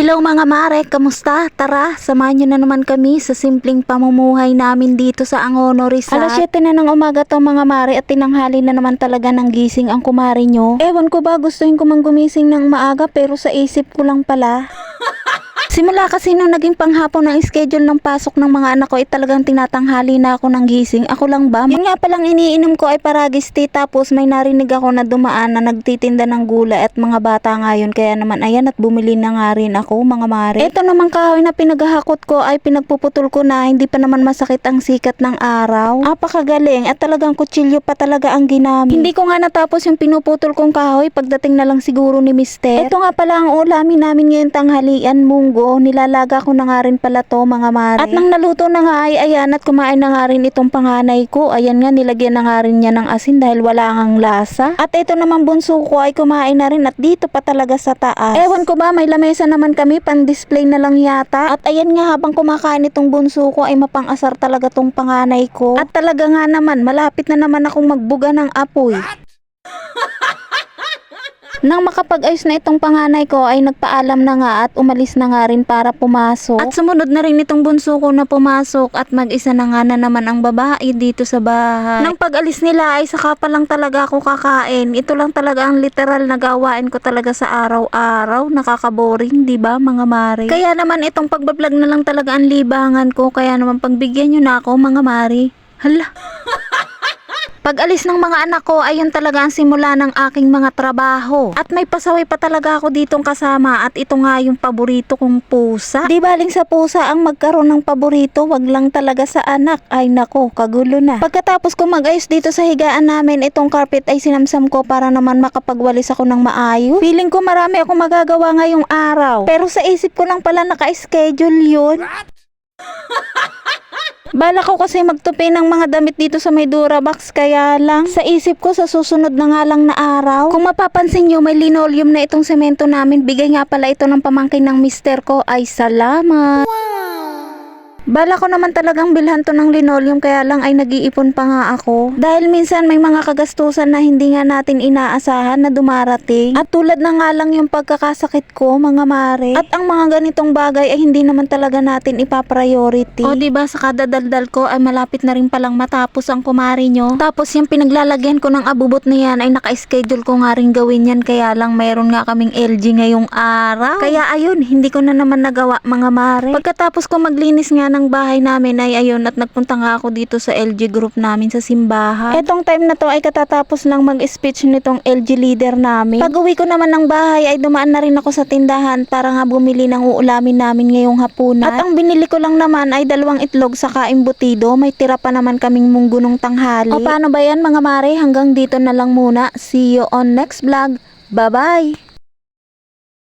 Hello mga mare, kamusta? Tara, samahan nyo na naman kami sa simpleng pamumuhay namin dito sa Angono Rizal. Alas 7 na ng umaga to mga mare at tinanghali na naman talaga ng gising ang kumari nyo. Ewan ko ba gustuhin ko mang gumising ng maaga pero sa isip ko lang pala. Simula kasi nung naging panghapon ng schedule ng pasok ng mga anak ko ay talagang tinatanghali na ako ng gising. Ako lang ba? Yun nga palang iniinom ko ay paragis tea tapos may narinig ako na dumaan na nagtitinda ng gulay at mga bata ngayon. Kaya naman ayan at bumili na nga rin ako mga mare. Ito naman kahoy na pinaghahakot ko ay pinagpuputol ko na hindi pa naman masakit ang sikat ng araw. Apakagaling at talagang kutsilyo pa talaga ang ginamit. Hindi ko nga natapos yung pinuputol kong kahoy pagdating na lang siguro ni Mister. Ito nga pala ang ulamin namin ngayon tanghalian munggo. Nilalaga ko na nga rin pala to mga mare. At nang naluto na nga ay ayan at kumain na nga rin itong panganay ko. Ayan nga nilagyan na nga rin niya ng asin dahil wala ngang lasa. At ito naman bunso ko ay kumain na rin at dito pa talaga sa taas. Ewan ko ba may lamesa naman kami pan display na lang yata. At ayan nga habang kumakain itong bunso ko ay mapang-asar talaga tong panganay ko. At talaga nga naman malapit na naman akong magbuga ng apoy. Nang makapag-ayos na itong panganay ko ay nagpaalam na nga at umalis na nga rin para pumasok. At sumunod na rin itong bunso ko na pumasok at mag-isa na nga na naman ang babae dito sa bahay. Nang pag-alis nila ay saka pa lang talaga ako kakain. Ito lang talaga ang literal na gawain ko talaga sa araw-araw. Nakakaboring, di ba mga mare? Kaya naman itong pagbablog na lang talaga ang libangan ko. Kaya naman pagbigyan nyo na ako mga mare. Hala. Pag alis ng mga anak ko, ayun talaga ang simula ng aking mga trabaho. At may pasaway pa talaga ako ditong kasama at ito nga yung paborito kong pusa. Di baling sa pusa ang magkaroon ng paborito, wag lang talaga sa anak. Ay nako, kagulo na. Pagkatapos ko mag-ayos dito sa higaan namin, itong carpet ay sinamsam ko para naman makapagwalis ako ng maayos. Feeling ko marami ako magagawa ngayong araw. Pero sa isip ko lang pala naka-schedule yun. Bala ko kasi magtupi ng mga damit dito sa may Durabox kaya lang sa isip ko sa susunod na nga lang na araw. Kung mapapansin nyo may linoleum na itong semento namin bigay nga pala ito ng pamangkin ng mister ko ay salamat. Bala ko naman talagang bilhan to ng linoleum kaya lang ay nag-iipon pa nga ako. Dahil minsan may mga kagastusan na hindi nga natin inaasahan na dumarating. At tulad na nga lang yung pagkakasakit ko mga mare. At ang mga ganitong bagay ay hindi naman talaga natin ipapriority. O diba sa kadadaldal ko ay malapit na rin palang matapos ang kumari nyo. Tapos yung pinaglalagyan ko ng abubot na yan ay naka-schedule ko nga rin gawin yan kaya lang mayroon nga kaming LG ngayong araw. Kaya ayun, hindi ko na naman nagawa mga mare. Pagkatapos ko maglinis nga ng bahay namin ay ayun at nagpunta nga ako dito sa LG group namin sa simbahan. Etong time na to ay katatapos lang mag-speech nitong LG leader namin. Pag uwi ko naman ng bahay ay dumaan na rin ako sa tindahan para nga bumili ng uulamin namin ngayong hapunan. At ang binili ko lang naman ay dalawang itlog sa embutido. May tira pa naman kaming munggo nung tanghali. O paano ba yan mga mare? Hanggang dito na lang muna. See you on next vlog. Bye-bye!